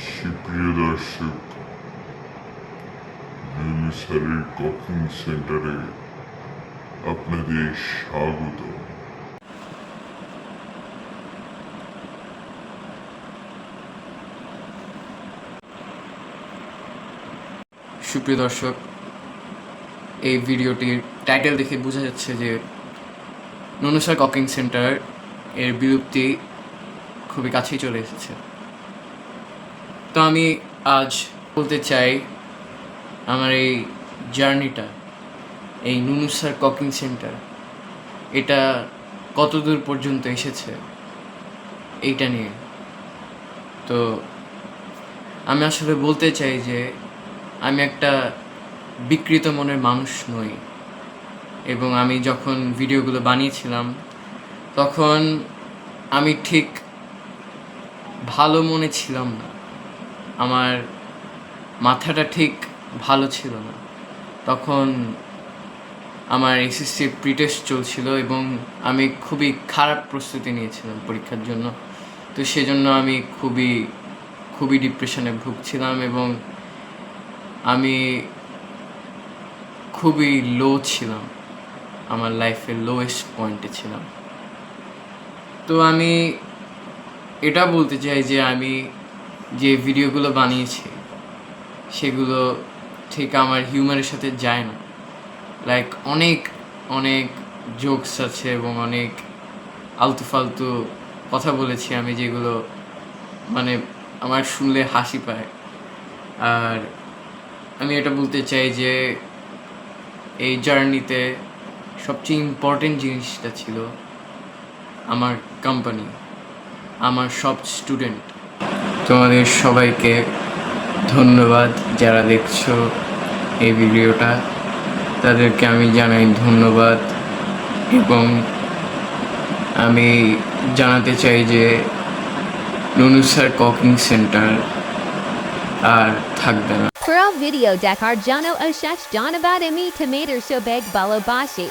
সুপ্রিয় দর্শক নিউমিসারের কুকিং সেন্টারে আপনাদের স্বাগত সুপ্রিয় দর্শক এই ভিডিওটির টাইটেল দেখে বোঝা যাচ্ছে যে ননুসার কুকিং সেন্টার এর বিলুপ্তি খুবই কাছেই চলে এসেছে। তো আমি আজ বলতে চাই আমার এই জার্নিটা, এই নুনুসার কুকিং সেন্টার এটা কতদূর পর্যন্ত এসেছে এইটা নিয়ে। তো আমি আসলে বলতে চাই যে আমি একটা বিকৃত মনের মানুষ নই এবং আমি যখন ভিডিওগুলো বানিয়েছিলাম, তখন আমি ঠিক ভালো মনে ছিলাম না। আমার মাথাটা ঠিক ভালো ছিল না। তখন আমার এসএসসি প্রিটেস্ট চলছিল এবং আমি খুবই খারাপ প্রস্তুতি নিয়েছিলাম পরীক্ষার জন্য। তো সেজন্য আমি খুবই খুবই ডিপ্রেশনে ভুগছিলাম এবং আমি খুবই লো ছিলাম। আমার লাইফের লোয়েস্ট পয়েন্টে ছিলাম। তো আমি এটা বলতে চাই যে আমি যে ভিডিওগুলো বানিয়েছি, সেগুলো ঠিক আমার হিউমারের সাথে যায় না। লাইক অনেক অনেক জোকস আছে এবং অনেক আলতু ফালতু কথা বলেছি আমি যেগুলো মানে আমার শুনলে হাসি পায়। আর আমি এটা বলতে চাই যে এই জার্নিতে সবচেয়ে ইম্পর্টেন্ট জিনিসটা ছিল আমার কোম্পানি আমার সব স্টুডেন্ট তোমাদের সবাইকে ধন্যবাদ যারা দেখছ এই ভিডিওটা তাদেরকে আমি জানাই ধন্যবাদ এবং আমি জানাতে চাই যে নুনুসার কুকিং সেন্টার আর থাকবে না For our video deck our Jano Oshash Donabad Emi Tomato Sobeg Balabashi.